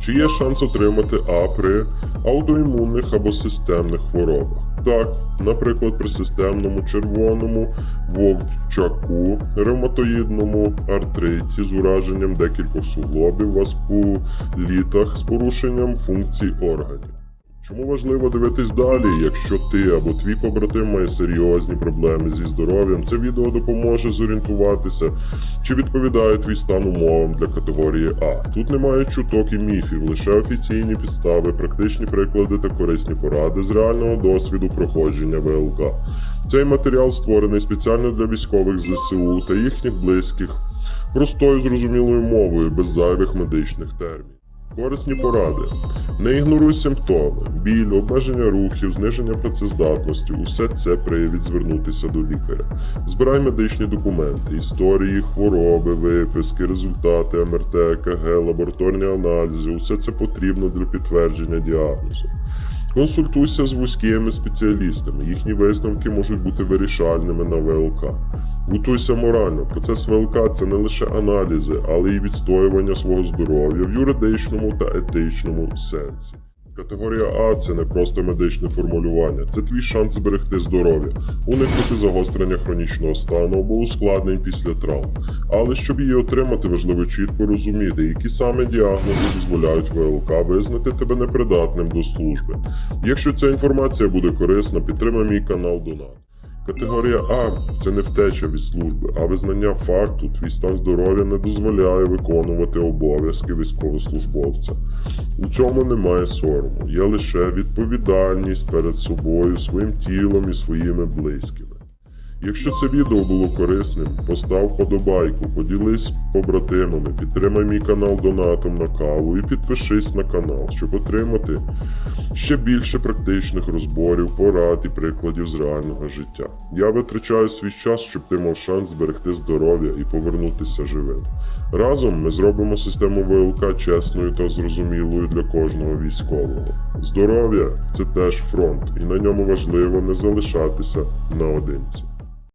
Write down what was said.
Чи є шанс отримати А при аутоімунних або системних хворобах? Так, наприклад, при системному червоному вовчаку, ревматоїдному артриті з ураженням декількох суглобів, васкулітах з порушенням функцій органів. Чому важливо дивитись далі, якщо ти або твій побратим має серйозні проблеми зі здоров'ям, це відео допоможе зорієнтуватися, чи відповідає твій стан умовам для категорії А. Тут немає чуток і міфів, лише офіційні підстави, практичні приклади та корисні поради з реального досвіду проходження ВЛК. Цей матеріал створений спеціально для військових ЗСУ та їхніх близьких, простою зрозумілою мовою, без зайвих медичних термінів. Корисні поради. Не ігноруй симптоми, біль, обмеження рухів, зниження працездатності. Усе це привід звернутися до лікаря. Збирай медичні документи, історії, хвороби, виписки, результати МРТ, КГ, лабораторні аналізи. Усе це потрібно для підтвердження діагнозу. Консультуйся з вузькими спеціалістами. Їхні висновки можуть бути вирішальними на ВЛК. Готуйся морально. Процес ВЛК це не лише аналізи, але й відстоювання свого здоров'я в юридичному та етичному сенсі. Категорія А це не просто медичне формулювання, це твій шанс зберегти здоров'я, уникнути загострення хронічного стану або ускладнень після травм. Але щоб її отримати, важливо чітко розуміти, які саме діагнози дозволяють ВЛК визнати тебе непридатним до служби. Якщо ця інформація буде корисна, підтримай мій канал Донат. Категорія А це не втеча від служби, а визнання факту, твій стан здоров'я не дозволяє виконувати обов'язки військовослужбовця. У цьому немає сорому, є лише відповідальність перед собою, своїм тілом і своїми близькими. Якщо це відео було корисним, постав вподобайку, поділись побратимами, підтримай мій канал донатом на каву і підпишись на канал, щоб отримати ще більше практичних розборів, порад і прикладів з реального життя. Я витрачаю свій час, щоб ти мав шанс зберегти здоров'я і повернутися живим. Разом ми зробимо систему ВЛК чесною та зрозумілою для кожного військового. Здоров'я це теж фронт, і на ньому важливо не залишатися наодинці.